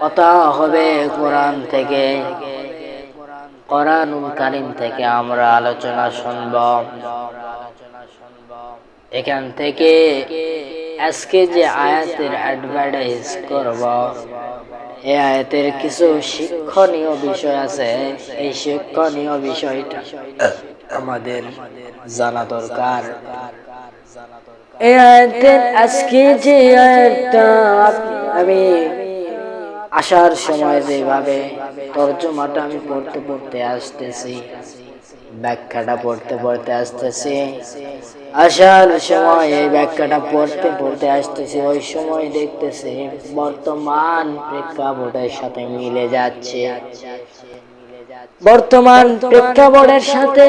কথা হবে কোরআন থেকে, কোরআনুল কারিম থেকে আমরা আলোচনা শুনব। এখান থেকে আজকে যে আয়াতের অ্যাডভার্টাইজ করব এই আয়াতের কিছু শিক্ষণীয় বিষয় আছে। এই শিক্ষণীয় বিষয়টা আমাদের জানা দরকার। এই আয়াতের আজকে যে আয়াতটা আমি আসার সময় যেভাবে তর্জমাটা আমি পড়তে পড়তে আসতেছি, ব্যাখ্যাটা পড়তে পড়তে আসতেছি। আসার সময় এই ব্যাখ্যাটা পড়তে পড়তে আসতেছি, ওই সময় দেখতেছি বর্তমান প্রেক্ষাপটের সাথে মিলে যাচ্ছে। বর্তমান প্রেক্ষাপটের সাথে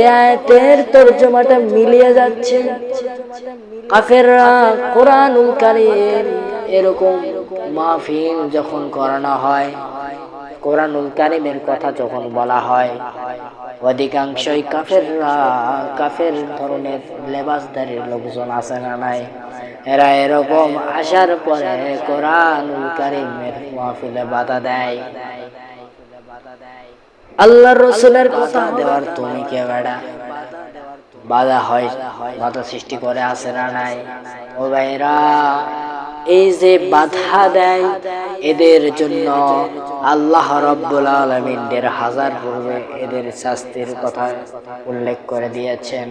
এই তর্জমাটা মিলিয়ে যাচ্ছে। কাফেররা কোরআনুল কারীম এরকম মাহফিল যখন করানো হয়, কোরআনুল কারিমের কথা যখন বলা হয়, অধিকাংশই কাফেররা, কাফের ধরনের লেবাসদারির লোকজন আছে না নাই? এরা এরকম আসার পরে কোরআনুল কারিমের মাহফিলে বাধা দেয়। আল্লাহ রসুলের কথা দেওয়ার তুমি কে বেড়া? বাধা হয়, বাধা সৃষ্টি করে আসে না নাই? ও ভাইরা এই যে বাধা দেয় এদের জন্য আল্লাহ রব্বুল আলমিনের হাজার পূর্বে এদের শাস্তির কথা উল্লেখ করে দিয়েছেন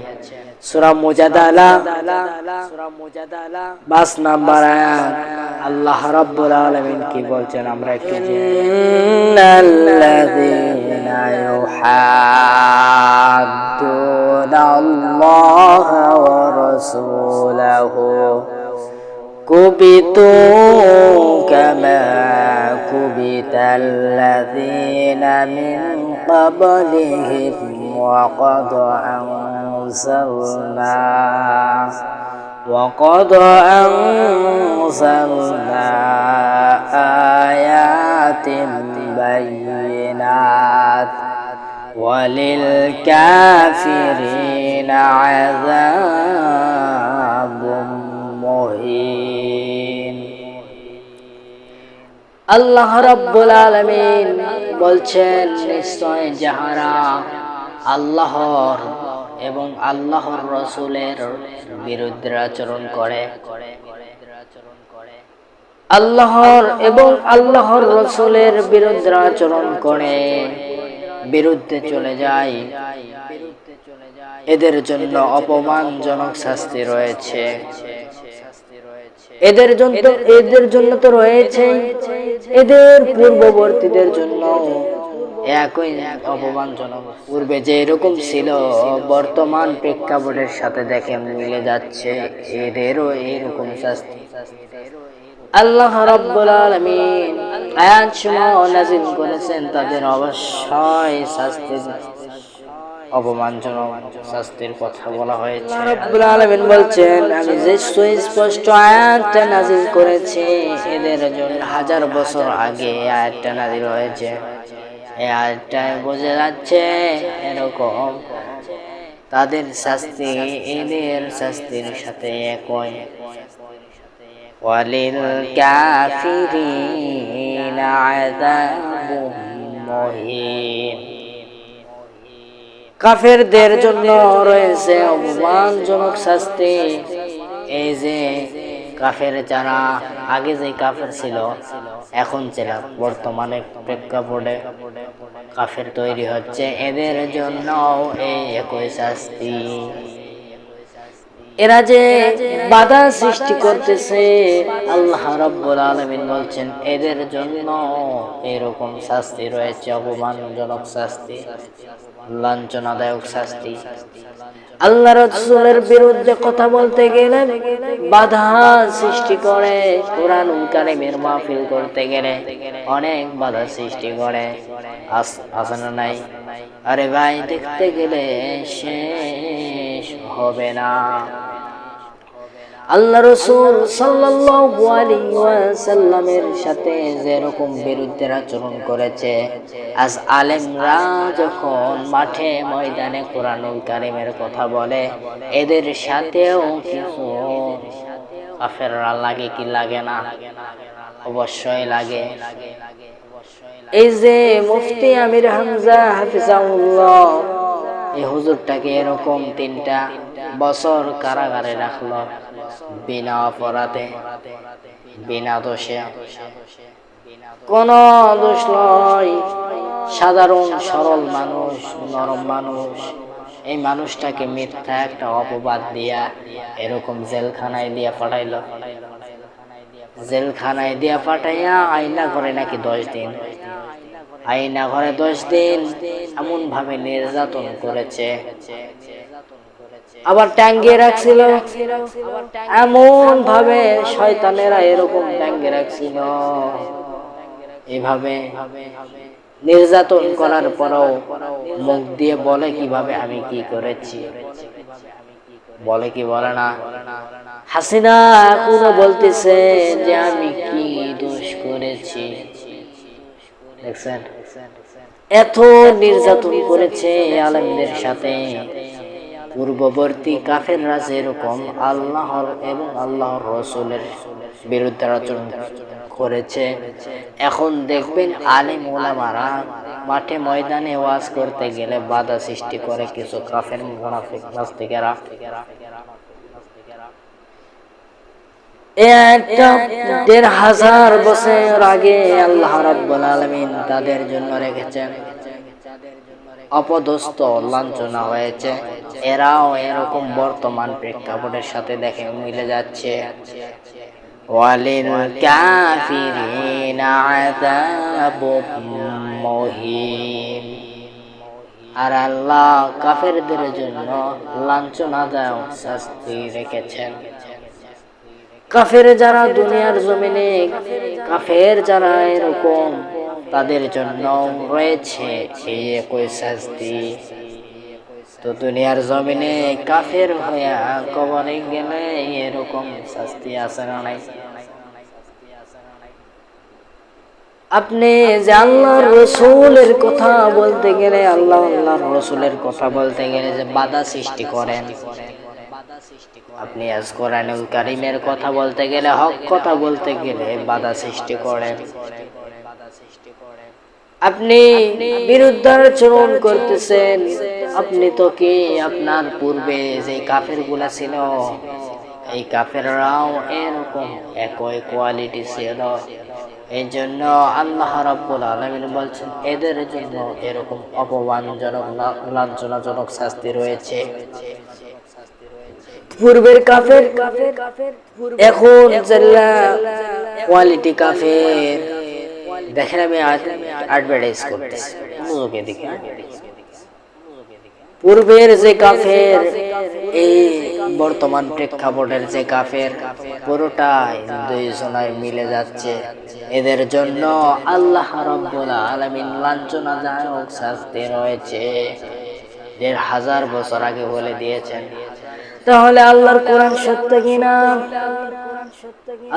সুরা মুজাদালা বাস নাম্বার আল্লাহ রব্বুল আলমিন কি বলছেন আমরা একটু يحادون الله ورسوله كبتوا كما كبت الذين من قبلهم وقد أنزلنا وقد أنزلنا آيات بينات وللكافرين عذاب আল্লাহ রব্বুল আলমিন বলছেন, নিশ্চয় যাহারা আল্লাহর এবং আল্লাহর রসুলের বিরুদ্ধে আচরণ করে। আল্লাহর এবং আল্লাহর রসুলের বিরুদ্ধে আচরণ করে, বিরুদ্ধে চলে যায়। এদের জন্য অপমানজনক শাস্তি রয়েছে। এদের জন্য এদের জন্য তো রয়েছে। এদের পূর্ববর্তীদের জন্য একই অপমানজনক পূর্বে যে এরকম ছিল বর্তমান প্রেক্ষাপটের সাথে দেখে মিলে যাচ্ছে। এদেরও এরকম শাস্তি। আল্লাহ রাব্বুল আলামিন আয়াত সমূহ নাযিল করেছেন তাদের অবশ্যই শাস্তি অপমানজনক শাস্তির কথা বলা হয়েছে। রব্বুল আলামিন বলছেন, আমি যে সুস্পষ্ট আয়াতটা নাজিল করেছি, এদের জন্য হাজার বছর আগে আয়াতটা নাজিল হয়েছে। এই আয়াতটায় বোঝা যাচ্ছে এরকম তাদের শাস্তি, এদের শাস্তির সাথে একই। ওয়ালিল কাফিরিন আযাবুম মুহিন। কাফেরদের জন্য রয়েছে অপমানজনক শাস্তি। এই যে কাফের যারা, আগে যে কাফের ছিল, এখন যারা বর্তমানে প্রেক্ষাপটে কাফের তৈরি হচ্ছে, এদের জন্য এই একই শাস্তি। এরা যে বাধা সৃষ্টি করতেছে, আল্লাহ রব্বুল আলমিন বলছেন, এদের জন্য এরকম শাস্তি রয়েছে, অপমানজনক শাস্তি, লাঞ্ছনাদায়ক শাস্তি। আল্লাহ রসুলের বিরুদ্ধে কথা বলতে গেলে বাধা সৃষ্টি করে, কোরআন কারিমের মাহফিল করতে গেলে অনেক বাধা সৃষ্টি করে। আসে নাই? আরে ভাই, দেখতে গেলে শেষ হবে না। আল্লাহ রসুল ওয়াসাল্লামের সাথে যেরকম বিরুদ্ধে আচরণ করেছে, আজ আলেমরা যখন মাঠে ময়দানে কোরআনুল কারিমের কথা বলে, এদের সাথেও কিছু কাফেররা লাগে কি লাগে না? অবশ্যই লাগে। এই যে মুফতি আমির হামজা হাফিজাউল্লাহ এই হুজুরটাকে এরকম তিনটা বছর কারাগারে রাখল। বিনা অপরাধে, বিনা দোষে। কোন দোষ নয় সাধারণ সরল মানুষ, নরম মানুষ। এই মানুষটাকে মিথ্যা একটা অপবাদ দিয়া এরকম জেলখানায় দিয়া পাঠাইলো। জেলখানায় দিয়া পাঠাইয়া আইনা করে নাকি দশ দিন? আইনা ঘরে দশ দিন। এমন ভাবে নির্যাতন করেছে। আবার টাঙ্গিয়ে রাখছিল। এমন ভাবে শয়তানেরা এরকম টাঙ্গিয়ে রাখছিল। এভাবে নির্যাতন করার পরও মুখ দিয়ে বলে কীভাবে আমি কি করেছি। বলে কি বলে না? হাসিনা এখনও বলতেছে যে আমি কি দোষ করেছি। এত নির্যাতন করেছে আলমদের সাথে। পূর্ববর্তী কাফেররা যেরকম আল্লাহর এবং আল্লাহর রসুলের বিরুদ্ধে আচরণ করেছে, এখন দেখবেন আলিম ওলামারা মাঠে ময়দানে ওয়াজ করতে গেলে বাধা সৃষ্টি করে কিছু কাফের মুনাফিক দেড় হাজার বছর আগে আল্লাহ রাব্বুল আলামিন তাদের জন্য রেখেছেন। অপদস্থ লাঞ্ছনা হয়েছে। এরাও এরকম বর্তমান প্রেক্ষাপটের সাথে দেখে মিলে যাচ্ছে। আর আল্লাহ কাফেরদের জন্য লাঞ্ছনাদায়ক শাস্তি রেখেছেন। কাফের যারা দুনিয়ার জমিনে, কাফের যারা এরকম তাদের জন্য রয়েছে এই একই শাস্তি। তো দুনিয়ার জমিনে কাফের হইয়া কবরে গেলে এরকম শাস্তি আছে না নাই? আপনি যে আল্লাহর রসুলের কথা বলতে গেলে, আল্লাহ আল্লাহর রসুলের কথা বলতে গেলে যে বাধা সৃষ্টি করেন। আপনি আজ কোরআনুল কারিমের কথা বলতে গেলে, হক কথা বলতে গেলে বাধা সৃষ্টি করেন। আপনি বিরুদ্ধাচরণ করতেছেন। আপনি তো কি? আপনার পূর্বে যে কাফেরগুলা ছিল এই কাফেররাও এরকম একই কোয়ালিটি ছিল। এই জন্য আল্লাহ রাব্বুল আলামিন বলছেন এদের জন্য এরকম অপমানজনক লাঞ্ছনাজনক শাস্তি রয়েছে। পূর্বের কাফের এখন কোয়ালিটি কাফের দেখেন আমি অ্যাডভার্টাইজ করতেছি মনোযোগে দেখে পূর্বের যে কাফের এই বর্তমান প্রেক্ষাপটের যে কাফের পুরোটাই দুই জনায় মিলে যাচ্ছে। এদের জন্য আল্লাহ রব্বুল আলামিন লাঞ্ছনাদায়ক শাস্তি রয়েছে। দেড় হাজার বছর আগে বলে দিয়েছেন। তাহলে আল্লাহর কোরআন সত্য কিনা?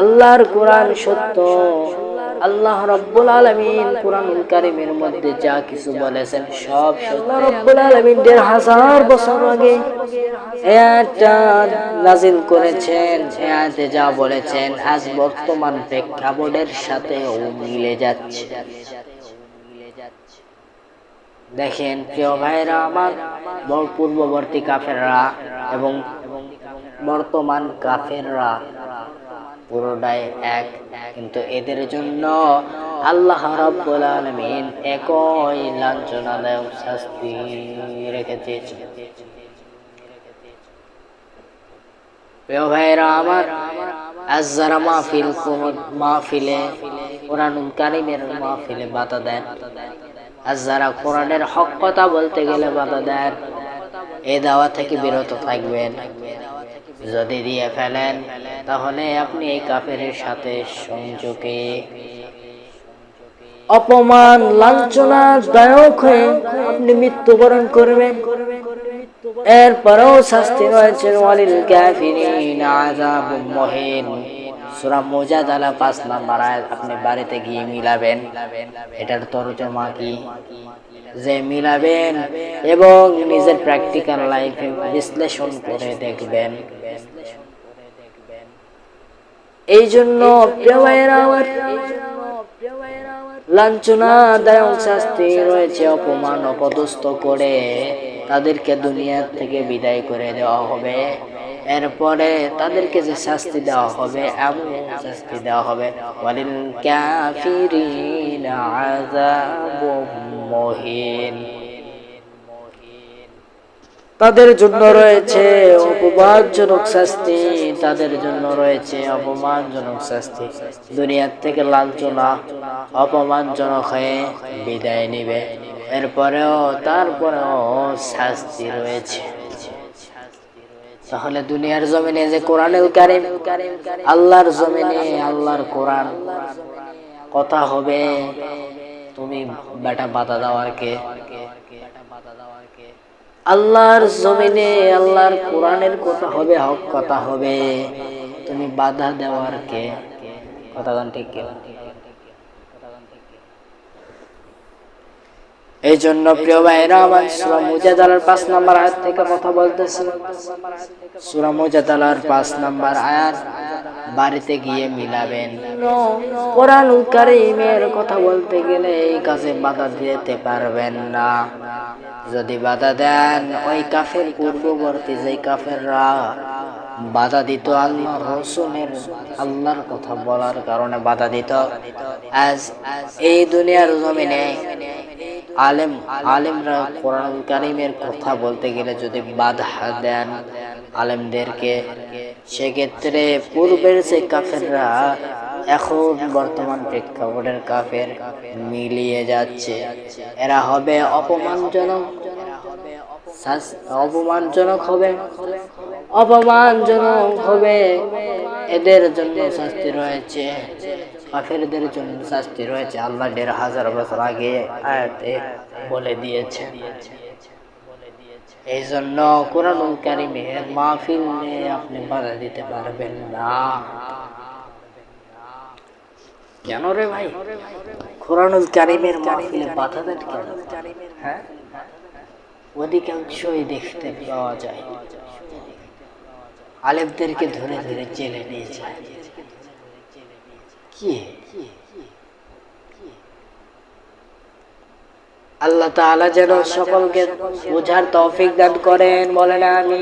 আল্লাহর কোরআন সত্য। আল্লাহ রব্বুল আলামিন কোরআনুল কারীমের মধ্যে যা কিছু বলেছেন সব সত্য। রব্বুল আলামিন দেড় হাজার বছর আগে এটা নাজিল করেছেন। এতে যা বলেছেন আজ বর্তমান প্রেক্ষাপটের সাথেও মিলে যাচ্ছে। দেখেন প্রিয় ভাইরা আমার পূর্ববর্তী কাফেররা এবং বর্তমান কাফেররা পুরোটাই এক। কিন্তু এদের জন্য আল্লাহ রাব্বুল আলামিন একই লাঞ্ছনাদায়ক শাস্তি রেখে যারা মাহফিল কারিমের দেন কথা বলতে গেলে বাধা দেন, এ দাওয়া থেকে বিরত থাকবেন। যদি দিয়ে ফেলেন, তাহলে আপনি এই কাফের সাথে সংযোগে। অপমান, লাঞ্ছনা, দায়ক হয়ে আপনি মৃত্যুবরণ করবেন। এরপরেও শাস্তি রয়েছে ওয়ালিল কাফিরিন আযাবুম মুহিন। সূরা মুজাদালা 5 নাম্বার আয়াত আপনি বাড়িতে গিয়ে মিলাবেন। এটার তরজমা কি? যে মিলাবেন এবং নিজের প্র্যাকটিক্যাল লাইফে বিশ্লেষণ করে দেখবেন। এই জন্য লাঞ্ছনাদায়ক শাস্তি রয়েছে, অপমান অপদস্থ করে তাদেরকে দুনিয়ার থেকে বিদায় করে দেওয়া হবে। এরপরে তাদেরকে যে শাস্তি দেওয়া হবে, এমন শাস্তি দেওয়া হবে, ওয়ালিল কাফিরিনা তাদের জন্য রয়েছে অপবাদজনক শাস্তি। তাদের জন্য রয়েছে অপমানজনক শাস্তি। দুনিয়ার থেকে লাঞ্ছনা অপমানজনক হয়ে বিদায় নিবে। এরপরেও তারপরেও শাস্তি রয়েছে। তাহলে দুনিয়ার জমিনে যে কোরআনুল কারিম, আল্লাহর জমিনে আল্লাহর কোরআন, কথা হবে, তুমি বেটা বাধা দেওয়ার কে আল্লাহর জমিনে, আল্লাহর কোরআনের কথা হবে, হক কথা হবে। তুমি বাধা দেওয়ার কে? কথা ঠিক কে এই জন্য প্রিয় ভাইরা আমার সুরা মুজাদালার পাঁচ নাম্বার আয়াত থেকে কথা বলতেছি। সুরা মুজাদালার পাঁচ নাম্বার আয়াত বাড়িতে গিয়ে মিলাবেন। কোরআন কারিমের কথা বলতে গেলে এই কাজে বাধা দিতে পারবেন না। যদি বাধা দেন, ওই কাফের পূর্ববর্তী যে কাফেররা বাধা দিত আল্লাহ রসুলের, আল্লাহর কথা বলার কারণে বাধা দিত। এই দুনিয়ার জমিনে আলেম, আলেমরা কোরআন কারিমের কথা বলতে গেলে যদি বাধা দেন আলেমদেরকে, সেক্ষেত্রে পূর্বের যে কাফেররা এখন বর্তমান প্রেক্ষাপটের কাফের মিলিয়ে যাচ্ছে। এরা হবে অপমানজনক অপমানজনক হবে অপমানজনক হবে। এদের জন্য শাস্তি রয়েছে, কাফেরদের জন্য শাস্তি রয়েছে। আল্লাহ দেড় হাজার বছর আগে আয়াতে বলে দিয়েছে এই জন্য কোরআনুল কারিমের মাহফিলে আপনি বাধা দিতে পারবেন না। কেন রে ভাই? কারিমের মাহফিলে বাধা দেন কেন? হ্যাঁ? অধিকাংশই দেখতে পাওয়া যায়। আলেমদেরকে ধরে ধরে জেলে নিয়ে যায়। কি? আল্লাহ তাআলা যেন সকলকে বোঝার তৌফিক দান করেন, বলেন আমি